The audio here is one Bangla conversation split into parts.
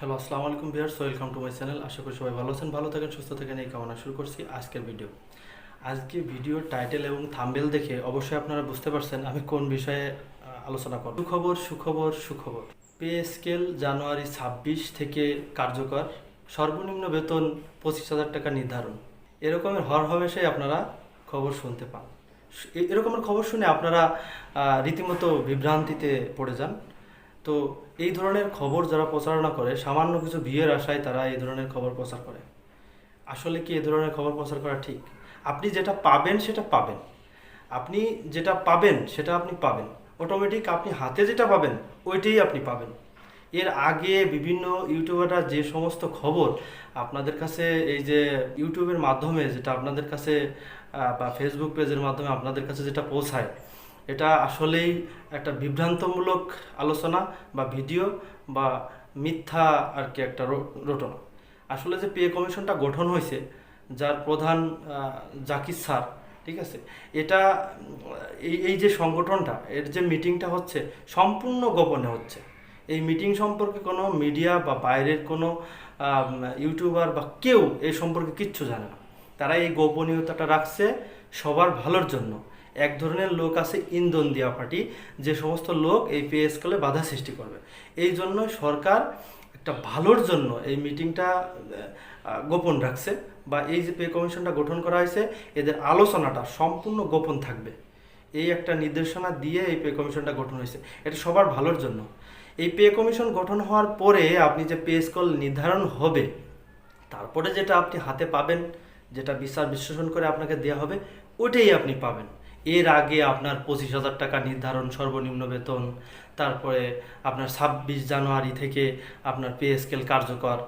হ্যালো আসসালামু আলাইকুম viewers welcome to my channel আশা করি সবাই ভালো আছেন, ভালো থাকেন, সুস্থ থাকেন। এই কামনা শুরু করছি আজকের ভিডিও আজকে ভিডিওর টাইটেল এবং থাম্বেল দেখে অবশ্যই আপনারা বুঝতে পারছেন আমি কোন বিষয়ে আলোচনা করব। সুখবর সুখবর সুখবর। পে স্কেল জানুয়ারি ছাব্বিশ থেকে কার্যকর। সর্বনিম্ন বেতন পঁচিশ হাজার টাকা নির্ধারণ। এরকমের হর হমেশাই আপনারা খবর শুনতে পান। এরকমের খবর শুনে আপনারা রীতিমতো বিভ্রান্তিতে পড়ে যান। তো এই ধরনের খবর যারা প্রচারণা করে, সামান্য কিছু বিয়ের আশায় তারা এই ধরনের খবর প্রচার করে। আসলে কি এই ধরনের খবর প্রচার করা ঠিক? আপনি যেটা পাবেন, সেটা পাবেন। আপনি যেটা পাবেন, সেটা আপনি পাবেন। অটোমেটিক আপনি হাতে যেটা পাবেন, ওইটাই আপনি পাবেন। এর আগে বিভিন্ন ইউটিউবাররা যে সমস্ত খবর আপনাদের কাছে এই যে ইউটিউবের মাধ্যমে, যেটা আপনাদের কাছে বা ফেসবুক পেজের মাধ্যমে আপনাদের কাছে যেটা পৌঁছায় এটা আসলেই একটা বিভ্রান্তমূলক আলোচনা বা ভিডিও বা মিথ্যা আর কি একটা রটনা। আসলে যে পে কমিশনটা গঠন হয়েছে, যার প্রধান জাকির স্যার, ঠিক আছে, এটা, এই এই যে সংগঠনটা, এর যে মিটিংটা হচ্ছে, সম্পূর্ণ গোপনে হচ্ছে। এই মিটিং সম্পর্কে কোনো মিডিয়া বা বাইরের কোনো ইউটিউবার বা কেউ এই সম্পর্কে কিচ্ছু জানে না। তারা এই গোপনীয়তাটা রাখছে সবার ভালোর জন্য। এক ধরনের লোক আছে ইন্ধন দেওয়া পার্টি, যে সমস্ত লোক এই পে স্কেলে বাধা সৃষ্টি করবে। এই জন্য সরকার একটা ভালোর জন্য এই মিটিংটা গোপন রাখছে বা এই যে পে কমিশনটা গঠন করা হয়েছে, এদের আলোচনাটা সম্পূর্ণ গোপন থাকবে। এই একটা নির্দেশনা দিয়ে এই পে কমিশনটা গঠন হয়েছে। এটা সবার ভালোর জন্য। এই পে কমিশন গঠন হওয়ার পরে আপনি যে পে স্কেল নির্ধারণ হবে, তারপরে যেটা আপনি হাতে পাবেন, যেটা বিচার বিশ্লেষণ করে আপনাকে দেওয়া হবে ওটাই আপনি পাবেন। এর আগে আপনার পঁচিশ হাজার টাকা নির্ধারণ, সর্বনিম্ন বেতন, তারপরে আপনার ছাব্বিশ জানুয়ারি থেকে আপনার পে স্কেল কার্যকর।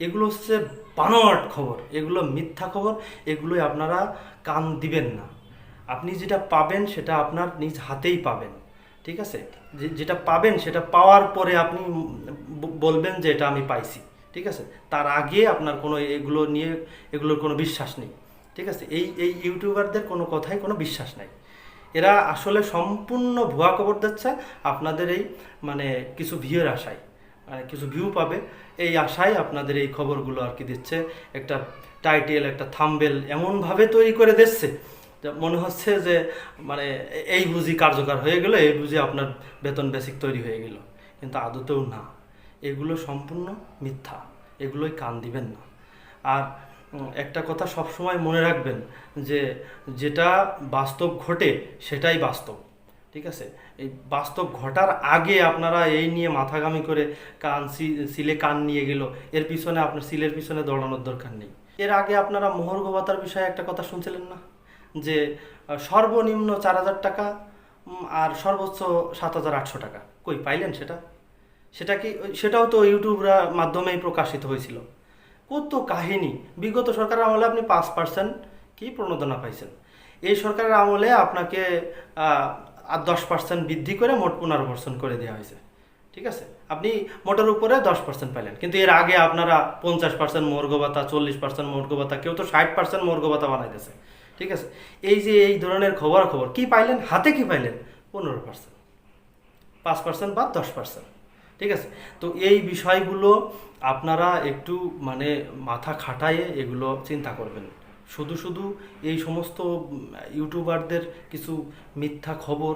এগুলো হচ্ছে বানোয়াট খবর। এগুলো মিথ্যা খবর। এগুলোই আপনারা কান দিবেন না। আপনি যেটা পাবেন সেটা আপনার নিজ হাতেই পাবেন। ঠিক আছে? যেটা পাবেন সেটা পাওয়ার পরে আপনি বলবেন যে এটা আমি পাইছি। ঠিক আছে? তার আগে আপনার কোনো এগুলো নিয়ে এগুলোর কোনো বিশ্বাস নেই। ঠিক আছে? এই এই ইউটিউবারদের কোনো কথাই কোনো বিশ্বাস নাই। এরা আসলে সম্পূর্ণ ভুয়া খবর দিচ্ছে, আপনাদের এই মানে কিছু ভিউয়ের আশায় মানে কিছু ভিউ পাবে। এই আশায় আপনাদের এই খবরগুলো আর কি দিচ্ছে। একটা টাইটেল একটা থাম্বেল এমনভাবে তৈরি করে দিচ্ছে মনে হচ্ছে যে মানে এই বুঝি কার্যকর হয়ে গেল, এই বুঝি আপনার বেতন বেসিক তৈরি হয়ে গেল। কিন্তু আদতেও না। এগুলো সম্পূর্ণ মিথ্যা। এগুলোই কান দিবেন না। আর একটা কথা সবসময় মনে রাখবেন যে যেটা বাস্তব ঘটে সেটাই বাস্তব, ঠিক আছে? এই বাস্তব ঘটার আগে আপনারা এই নিয়ে মাথাগামি করে কান সিলে কান নিয়ে গেল, এর পিছনে আপনার সিলের পিছনে দৌড়ানোর দরকার নেই। এর আগে আপনারা মোহর্গ ভাতার বিষয়ে একটা কথা শুনছিলেন না? যে সর্বনিম্ন চার হাজার টাকা আর সর্বোচ্চ সাত হাজার আটশো টাকা। কই পাইলেন সেটা? সেটা কি, সেটাও তো ইউটিউবরা মাধ্যমেই প্রকাশিত হয়েছিল। কত কাহিনী? বিগত সরকারের আমলে আপনি পাঁচ পার্সেন্ট কি প্রণোদনা পাইছেন? এই সরকারের আমলে আপনাকে আর দশ পার্সেন্ট বৃদ্ধি করে মোট পনেরো পার্সেন্ট করে দেওয়া হয়েছে। ঠিক আছে? আপনি মোটের উপরে দশ পার্সেন্ট পাইলেন। কিন্তু এর আগে আপনারা পঞ্চাশ পার্সেন্ট মর্গ ভাতা চল্লিশ পার্সেন্ট মর্গ ভাতা কেউ তো ষাট পার্সেন্ট মর্গ ভাতা বানাইতেছে। ঠিক আছে? এই যে এই ধরনের খবর খবর, কি পাইলেন? হাতে কি পাইলেন? পনেরো পার্সেন্ট পাঁচ পার্সেন্ট বা দশ পার্সেন্ট ঠিক আছে? তো এই বিষয়গুলো আপনারা একটু মানে মাথা খাটায়ে এগুলো চিন্তা করবেন। শুধু শুধু এই সমস্ত ইউটিউবারদের কিছু মিথ্যা খবর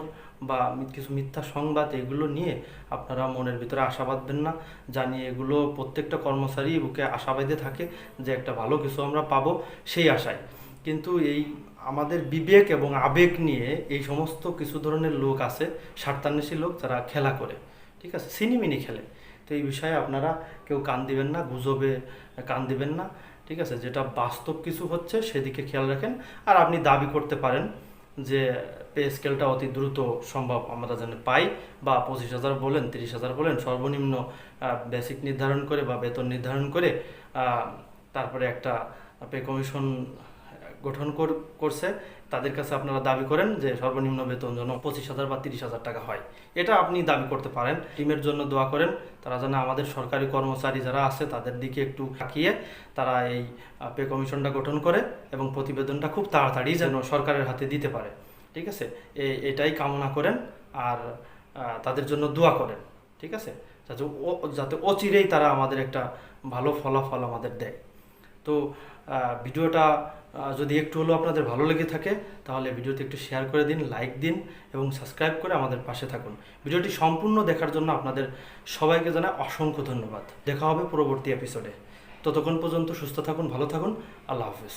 বা কিছু মিথ্যা সংবাদ এগুলো নিয়ে আপনারা মনের ভিতরে আশা বাঁধবেন না। জানি এগুলো প্রত্যেকটা কর্মচারী বুকে আশা বেঁধে থাকে যে একটা ভালো কিছু আমরা পাবো সেই আশায়। কিন্তু এই আমাদের বিবেক এবং আবেগ নিয়ে এই সমস্ত কিছু ধরনের লোক আছে, স্বার্থান্বেষী লোক যারা খেলা করে, ঠিক আছে? সিনিমিনি খেলে। তো এই বিষয়ে আপনারা কেউ কান দিবেন না, গুজবে কান দিবেন না, ঠিক আছে? যেটা বাস্তব কিছু হচ্ছে সেদিকে খেয়াল রাখেন। আর আপনি দাবি করতে পারেন যে পে স্কেলটা অতি দ্রুত সম্ভব আমরা যেন পাই বা পঁচিশ হাজার বলেন, তিরিশ হাজার বলেন, সর্বনিম্ন বেসিক নির্ধারণ করে বা বেতন নির্ধারণ করে তারপরে একটা পে কমিশন গঠন কর- করছে, তাদের কাছে আপনারা দাবি করেন যে সর্বনিম্ন বেতন যেন পঁচিশ হাজার বা তিরিশ হাজার টাকা হয়। এটা আপনি দাবি করতে পারেন। টিমের জন্য দোয়া করেন। তারা যেন আমাদের সরকারি কর্মচারী যারা আছে, তাদের দিকে একটু তাকিয়ে তারা এই পে কমিশনটা গঠন করে এবং প্রতিবেদনটা খুব তাড়াতাড়ি যেন সরকারের হাতে দিতে পারে। ঠিক আছে? এটাই কামনা করেন আর তাদের জন্য দোয়া করেন। ঠিক আছে? যাতে যাতে অচিরেই তারা আমাদের একটা ভালো ফলাফল আমাদের দেয়। তো ভিডিওটা যদি একটু হলেও আপনাদের ভালো লেগে থাকে, তাহলে ভিডিওতে একটু শেয়ার করে দিন লাইক দিন এবং সাবস্ক্রাইব করে আমাদের পাশে থাকুন। ভিডিওটি সম্পূর্ণ দেখার জন্য আপনাদের সবাইকে জানায় অসংখ্য ধন্যবাদ। দেখা হবে পরবর্তী এপিসোডে ততক্ষণ পর্যন্ত সুস্থ থাকুন, ভালো থাকুন। আল্লাহ হাফেজ।